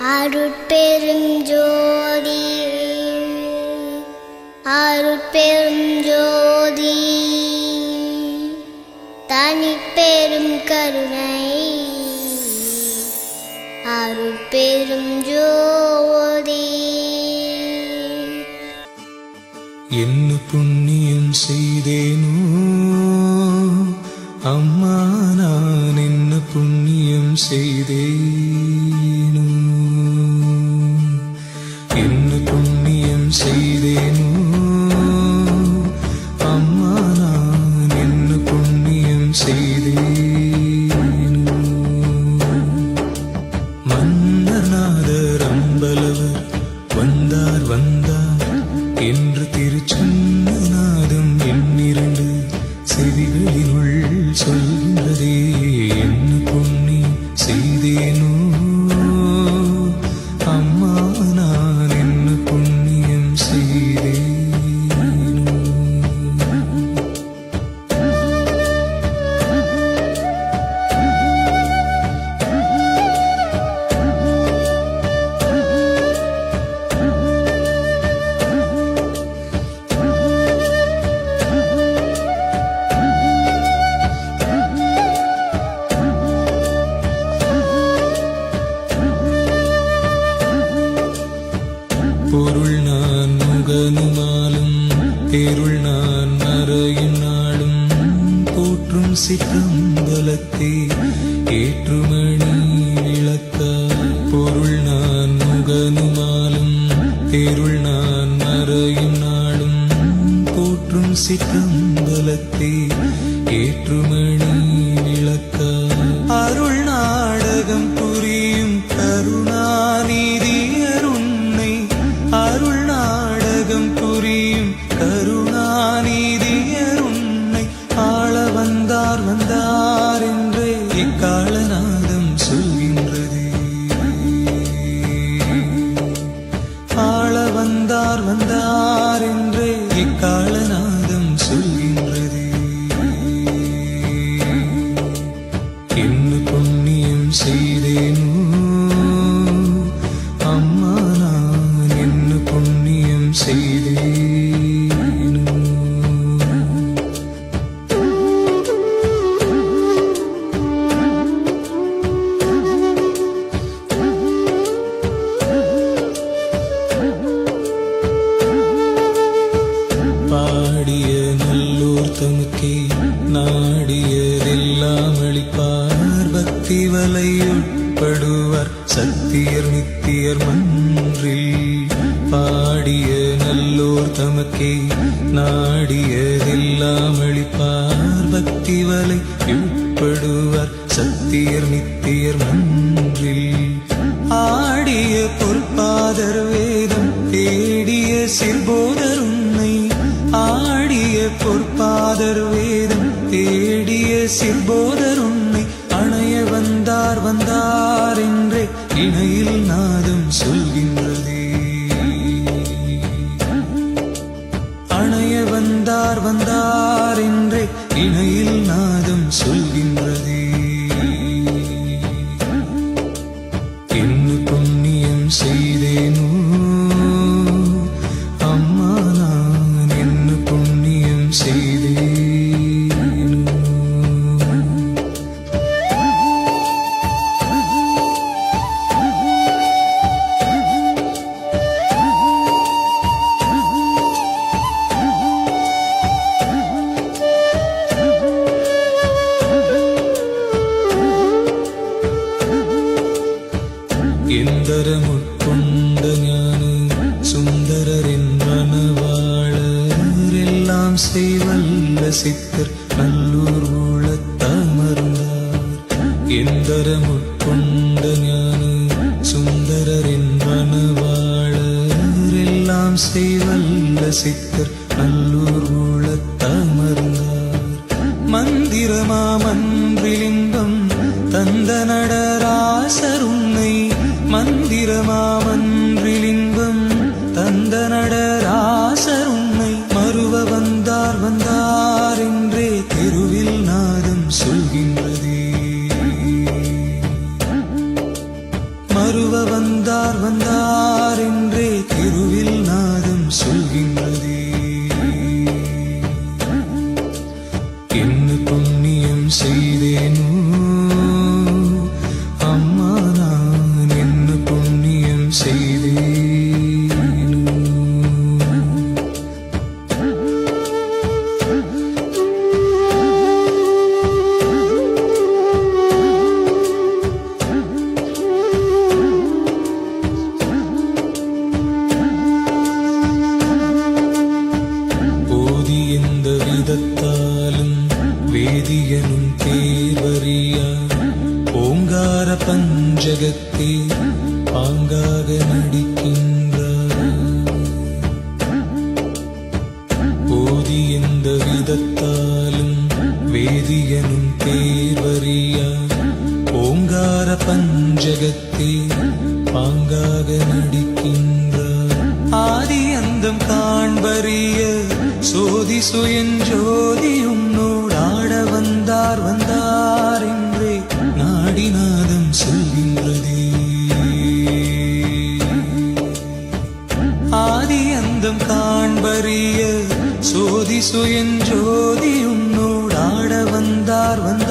அருட்பெரும் ஜோதி அருட்பெரும் ஜோதி. தனிப்பெரும் கருணை அருட்பெரும் ஜோதி. என்ன புண்ணியம் செய்தேனோ அம்மா நான் என்ன புண்ணியம் செய்தேனோ திருச்சன்னாதம் திருச்சன்னநாதம் எண்ணிரண்டு செவிகளினுள் சொல்கின்றதே சிற்றம்பலத்தே ஏற்றுமணி விளக்க பொருள் நான் முகனுமாலும் தேருள் நான் மறையும் நாளும் போற்றும் சிற்றம்பலத்தே ஏற்றுமணி பாடிய நல்லோர் தமக்கே நாடியதெல்லாம் அளிப்பார். பக்தி வலையுட்படுவார் சத்தியர் நித்தியர் மன்றில் பாடிய எல்லோர் தமக்கே நாடியதெல்லாம் அளிப்பார் பக்தி வலை. உட்படுவார் சத்தியர் நித்தியர் மன்றில். ஆடிய பொற்பாதர் வேதம் தேடிய சிற்போதர் உன்னை. ஆடிய பொற்பாதர் வேதம் தேடிய சிற்போதர் உன்னை. மனவாளரெல்லாம் செய்வல்ல சித்தர் நல்லூர் ஊழத்தமர்ந்தார். எந்தரமுட்கொண்ட ஞான சுந்தரரின் மனவாளரெல்லாம் செய்வல்ல சித்தர் நல்லூர் ஊழத்தமர்ந்தார். மந்திரமா மன்றிலிங்கம் தந்த நடராசருன்னை மந்திரமா மன்றிலிங்கம் தந்த நட மறுவ வந்தார் வந்தார் என்றே திருவில் நாதம் சொல்கின்றதே. வேதியனும் தேர்வறியா? ஓங்கார பஞ்சகத்தே பாங்காக நடிக்கின்றார். போதி எந்த விதத்தாலும் வேதியனும் தேர்வறியா? ஓங்கார பஞ்சகத்தே பாங்காக நடிக்கின்றார். ஆதி அந்தம் காண்பறிய சோதி வந்தார் வந்தார் என்றே நாடிநாதம் சொல்கின்றதே. ஆதி அந்தம் காண்பறிய சோதி சுயன் ஜோதி உன்னோடாட வந்தார் வந்தார்